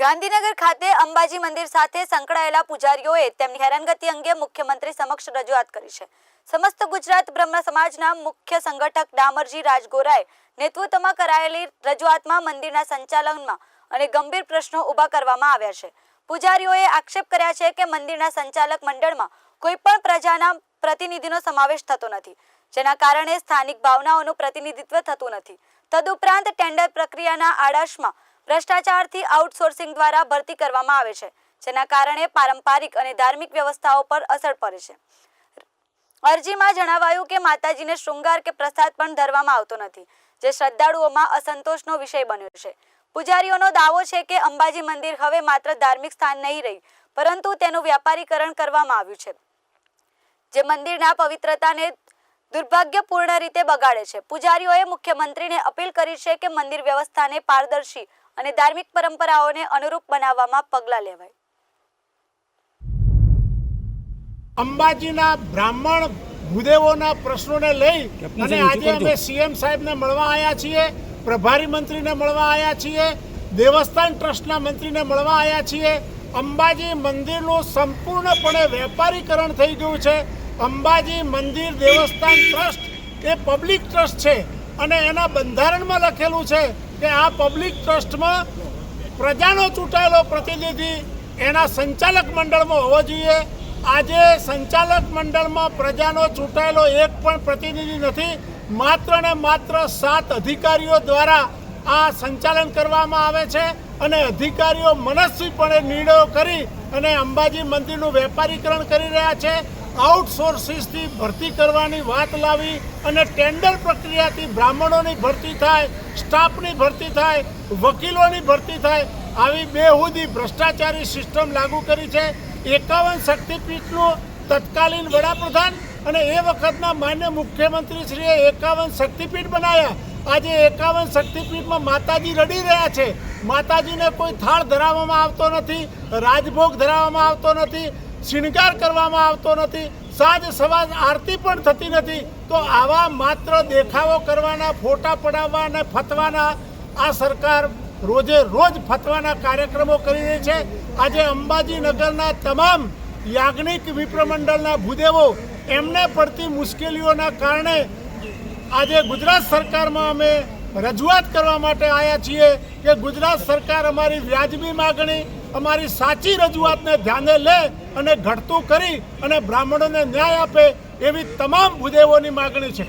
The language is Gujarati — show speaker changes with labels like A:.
A: ગાંધીનગર ખાતે અંબાજી મંદિર સાથે સંકળાયેલા પૂજારીઓએ તેમની હેરાનગતિ અંગે મુખ્યમંત્રી સમક્ષ રજૂઆત કરી છે. સમસ્ત ગુજરાત બ્રહ્મ સમાજના મુખ્ય સંગઠક ડામરજી રાજગોરાએ નેતૃત્વમાં કરાયેલી રજૂઆતમાં મંદિરના સંચાલનમાં અને ગંભીર પ્રશ્નો ઊભા કરવામાં આવ્યા છે. પૂજારીઓએ આક્ષેપ કર્યા છે કે મંદિરના સંચાલક મંડળમાં કોઈ પણ પ્રજાના પ્રતિનિધિનો સમાવેશ થતો નથી, જેના કારણે સ્થાનિક ભાવનાઓનું પ્રતિનિધિત્વ થતું નથી. તદુપરાંત ટેન્ડર પ્રક્રિયાના આડાશમાં ભ્રષ્ટાચારથી આઉટસોર્સિંગ દ્વારા ભરતી કરવામાં આવે છે, જેના કારણે પારંપરિક અને ધાર્મિક વ્યવસ્થાઓ પર અસર પડે છે. અરજીમાં જણાવાયું કે માતાજીને શૃંગાર કે પ્રસાદ પણ ધરવામાં આવતો નથી, જે શ્રદ્ધાળુઓમાં અસંતોષનો વિષય બન્યો છે. પૂજારીઓનો દાવો છે કે અંબાજી મંદિર હવે માત્ર ધાર્મિક સ્થાન નહીં રહી, પરંતુ તેનું વ્યાપારીકરણ કરવામાં આવ્યું છે. જે મંદિરના પવિત્રતાને દુર્ભાગ્યપૂર્ણ રીતે બગાડે છે. પૂજારીઓએ મુખ્યમંત્રીને અપીલ કરી છે કે મંદિર વ્યવસ્થાને પારદર્શી અને ધાર્મિક પરંપરાઓને અનુરૂપ બનાવવામાં પગલાં લેવાય.
B: અંબાજીના બ્રાહ્મણ ભૂદેવોના પ્રશ્નોને લઈ અને આજે અમે સીએમ સાહેબને મળવા આવ્યા છીએ પ્રભારી મંત્રીને મળવા આવ્યા છીએ દેવસ્થાન ટ્રસ્ટના મંત્રીને મળવા આવ્યા છીએ. અંબાજી મંદિરનું સંપૂર્ણપણે વેપારીકરણ થઈ ગયું છે. અંબાજી મંદિર દેવસ્થાન ટ્રસ્ટ એ પબ્લિક ટ્રસ્ટ છે. અને એના બંધારણમાં લખેલું છે કે આ પબ્લિક ટ્રસ્ટમાં પ્રજાનો ચૂંટાયેલો પ્રતિનિધિ એના સંચાલક મંડળમાં હોવો જોઈએ. આજે સંચાલક મંડળમાં પ્રજાનો ચૂંટાયેલો એક પણ પ્રતિનિધિ નથી. માત્ર ને માત્ર સાત અધિકારીઓ દ્વારા આ સંચાલન કરવામાં આવે છે અને અધિકારીઓ મનસ્વીપણે નિર્ણયો કરી અને અંબાજી મંદિરનું વેપારીકરણ કરી રહ્યા છે. આઉટસોર્સિસથી ભરતી કરવાની વાત લાવી અને ટેન્ડર પ્રક્રિયાથી બ્રાહ્મણોની ભરતી થાય, સ્ટાફની ભરતી થાય, વકીલોની ભરતી થાય, આવી બેહુદી ભ્રષ્ટાચારી સિસ્ટમ લાગુ કરી છે. એકાવન શક્તિપીઠનું તત્કાલીન વડાપ્રધાન અને એ વખતના માન્ય મુખ્યમંત્રીશ્રીએ એકાવન શક્તિપીઠ બનાવ્યા. આજે એકાવન શક્તિપીઠમાં માતાજી રડી રહ્યા છે. માતાજીને કોઈ થાળ ધરાવવામાં આવતો નથી, રાજભોગ ધરાવવામાં આવતો નથી શિણગાર કરવામાં આવતો નથી, સાંજ સવાર આરતી પણ થતી નથી, તો આવા માત્ર દેખાવો કરવાના, ફોટા પડાવવા અને ફતવાના આ સરકાર રોજે રોજ ફતવાના કાર્યક્રમો કરી રહી છે. આજે અંબાજી નગરના તમામ યાજ્ઞિક વિપ્રમંડળના ભૂદેવો એમને પડતી મુશ્કેલીઓના કારણે આજે ગુજરાત સરકારમાં અમે રજૂઆત કરવા માટે આવ્યા છીએ કે ગુજરાત સરકાર અમારી વ્યાજબી માગણી અમારી સાચી રજૂઆતને ધ્યાને લે અને ઘટતું કરી અને બ્રાહ્મણોને ન્યાય આપે એવી તમામ ભૂદેવોની માગણી છે.